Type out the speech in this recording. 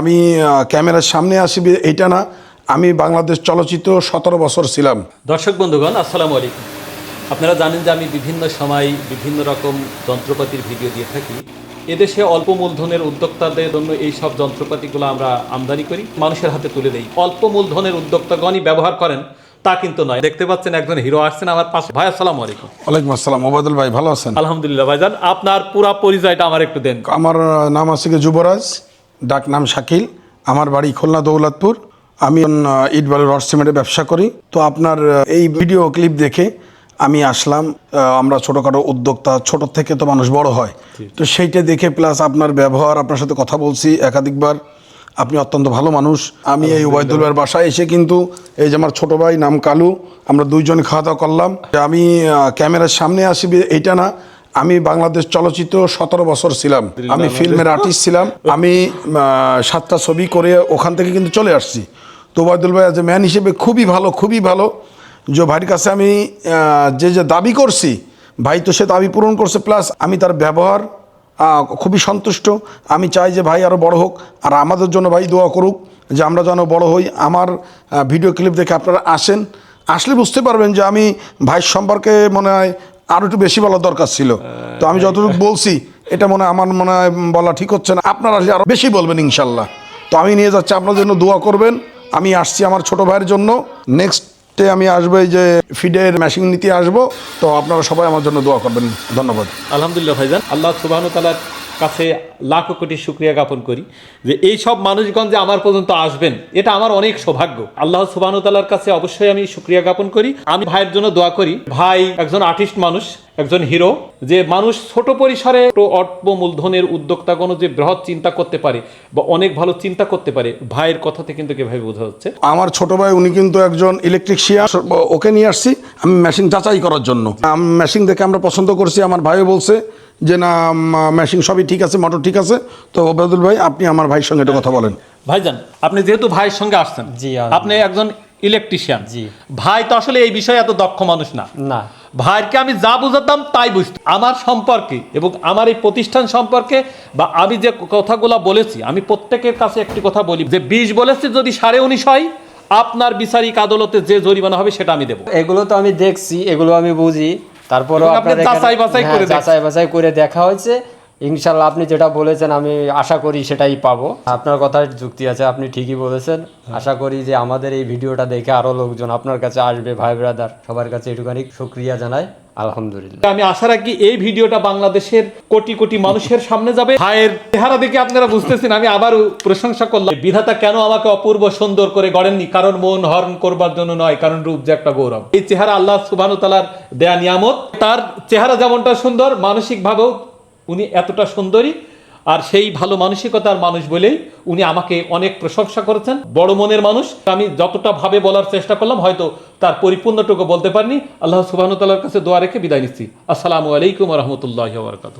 আমি ক্যামেরার সামনে আসবি এটা না আমি বাংলাদেশ চলচ্চিত্র সতেরো বছর ছিলাম। দর্শক বন্ধুগণ আসসালামু আলাইকুম। আপনারা জানেন যে আমি বিভিন্ন সময় বিভিন্ন রকম যন্ত্রপাতির ভিডিও দিয়ে থাকি। এদেশে অল্প মূলধনের উদ্যোক্তাদের জন্য এই সব যন্ত্রপাতিগুলো আমরা আমদানি করি মানুষের হাতে তুলে দেই। অল্প মূলধনের উদ্যোক্তাগণই ব্যবহার করেন তা কিন্তু নয়। দেখতে পাচ্ছেন একজন হিরো আসছেন আমার পাশে। ভাই আসসালামু আলাইকুম। ওয়ালাইকুম আসসালাম। ওবায়দুল ভাই ভালো আছেন? আলহামদুলিল্লাহ ভাইজান। আপনার পুরা পরিচয়টা আমার একটু দেন। আমার নাম আছে যুবরাজ। ডাক নাম শাকিল। আমার বাড়ি খুলনা দৌলতপুর। আমি আহ, ইট বালুর রড সিমেন্টের ব্যবসা করি। তো আপনার এই ভিডিও ক্লিপ দেখে আমি আসলাম আমরা ছোটোখাটো উদ্যোক্তা ছোট থেকে তো মানুষ বড় হয়। তো সেইটা দেখে প্লাস আপনার ব্যবহার আপনার সাথে কথা বলছি একাধিকবার। আপনি অত্যন্ত ভালো মানুষ। আমি এই ওবায়দুল ভাইয়ের বাসায় এসে কিন্তু এই যে আমার ছোট ভাই নাম কালু আমরা দুইজন খাওয়া দাওয়া করলাম। আমি ক্যামেরার সামনে আসবি এইটা না আমি বাংলাদেশ চলচ্চিত্র সতেরো বছর ছিলাম। আমি ফিল্মের আর্টিস্ট ছিলাম। আমি সাতটা ছবি করে ওখান থেকে কিন্তু চলে আসছি। তো ওবায়দুল ভাই যে ম্যান হিসেবে খুবই ভালো খুবই ভালো। যে ভাইয়ের কাছে আমি যে যে দাবি করছি ভাই তো সে দাবি পূরণ করছে প্লাস আমি তার ব্যবহার খুবই সন্তুষ্ট। আমি চাই যে ভাই আরও বড় হোক আর আমাদের জন্য ভাই দোয়া করুক যে আমরা যেন বড় হই। আমার ভিডিও ক্লিপ দেখে আপনারা আসেন। আসলে বুঝতে পারবেন যে আমি ভাইয়ের সম্পর্কে মনে হয় আরও একটু বেশি বলার দরকার ছিল। তো আমি যতটুকু বলছি, এটা মনে আমার মনে হয় বলা ঠিক হচ্ছে না। আপনারা আসলে আরও বেশি বলবেন ইনশাল্লাহ। তো আমি নিয়ে যাচ্ছি, আপনার জন্য দোয়া করবেন। আমি আসছি আমার ছোট ভাইয়ের জন্য। নেক্সটে আমি আসব এই যে ফিডের মেশিন নিতে আসব। তো আপনারা সবাই আমার জন্য দোয়া করবেন। ধন্যবাদ। আলহামদুলিল্লাহ ভাইজান। আল্লাহ তালার কাছে লাখো কোটি শুক্রিয়া জ্ঞাপন করি যে এই সব মানুষগণ যে আমার পর্যন্ত আসবেন। এটা আমার অনেক সৌভাগ্য। আল্লাহ সুবাহন তালার কাছে অবশ্যই আমি শুক্রিয়া জ্ঞাপন করি। আমি ভাইয়ের জন্য দোয়া করি। ভাই একজন আর্টিস্ট মানুষ, একজন হিরো, যে মানুষ ছোট পরিসরে অল্প মূলধনের উদ্যোক্তাগণ যে বৃহৎ চিন্তা করতে পারে বা অনেক ভালো চিন্তা করতে পারে, ভাইয়ের কথা কথাতে কিন্তু এভাবে বোঝা যাচ্ছে। আমার ছোট ভাই, উনি কিন্তু একজন ইলেকট্রিশিয়ান ওকে নিয়ে আসছি আমি মেশিন যাচাই করার জন্য। মেশিন দেখে আমরা পছন্দ করছি। আমার ভাইও বলছে যে না মেশিন সবই ঠিক আছে মোটর ঠিক আছে। তো ওবায়দুল ভাই আপনি আমার ভাইয়ের সঙ্গে একটু কথা বলেন। ভাইজান আপনি যেহেতু ভাইয়ের সঙ্গে আসছেন জি, আপনি একজন ইলেকট্রিশিয়ান জি। ভাই তো আসলে এই বিষয়ে এত দক্ষ মানুষ না। না। ভাইকে আমি যা বুঝাতাম তাই বুঝত আমার সম্পর্কে এবং আমার এই প্রতিষ্ঠান সম্পর্কে বা আমি যে কথাগুলো বলেছি আমি প্রত্যেকের কাছে একটি কথা বলি। যে বিশ বলেছি যদি সাড়ে উনিশ হয় আপনার বিচারিক আদালতে যে জরিমানা হবে সেটা আমি দেবো। এগুলো তো আমি দেখছি এগুলো আমি বুঝি। তারপরে যাচাই বাছাই করে যাচাই বাছাই করে দেখা হয়েছে। ইনশাল্লাহ আপনি যেটা বলেছেন আমি আশা করি সেটাই পাবো। আপনার কথার যুক্তি আছে আপনি ঠিকই বলেছেন। আশা করি যে আমাদের এই ভিডিওটা দেখে আরও লোকজন আপনার কাছে আসবে ভাই ব্রাদার সবার কাছে একটুখানি সুক্রিয়া জানাই। আলহামদুলিল্লাহ। আমি আশা রাখি এই ভিডিওটা বাংলাদেশের কোটি কোটি মানুষের সামনে যাবে। ভাইয়ের চেহারা দেখে আপনারা বুঝতেছেন, আমি আবারও প্রশংসা করলাম। বিধাতা কেন আমাকে অপূর্ব সুন্দর করে গড়েননি? কারণ মন হরণ করবার জন্য নয়, কারণ রূপ যে একটা গৌরব। এই চেহারা আল্লাহ সুবাহ তালার দেয়া নিয়ামত। তার চেহারা যেমনটা সুন্দর মানসিক ভাবেও উনি এতটা সুন্দরী। আর সেই ভালো মানসিকতার মানুষ বলেই উনি আমাকে অনেক প্রশংসা করেছেন। বড় মনের মানুষ। আমি যতটা ভাবে বলার চেষ্টা করলাম, হয়তো তার পরিপূর্ণটুকু বলতে পারিনি। আল্লাহ সুবাহ তালার কাছে দোয়া রেখে বিদায় নিচ্ছি। আসসালামু আলাইকুম রহমতুল্লাহ বরকাত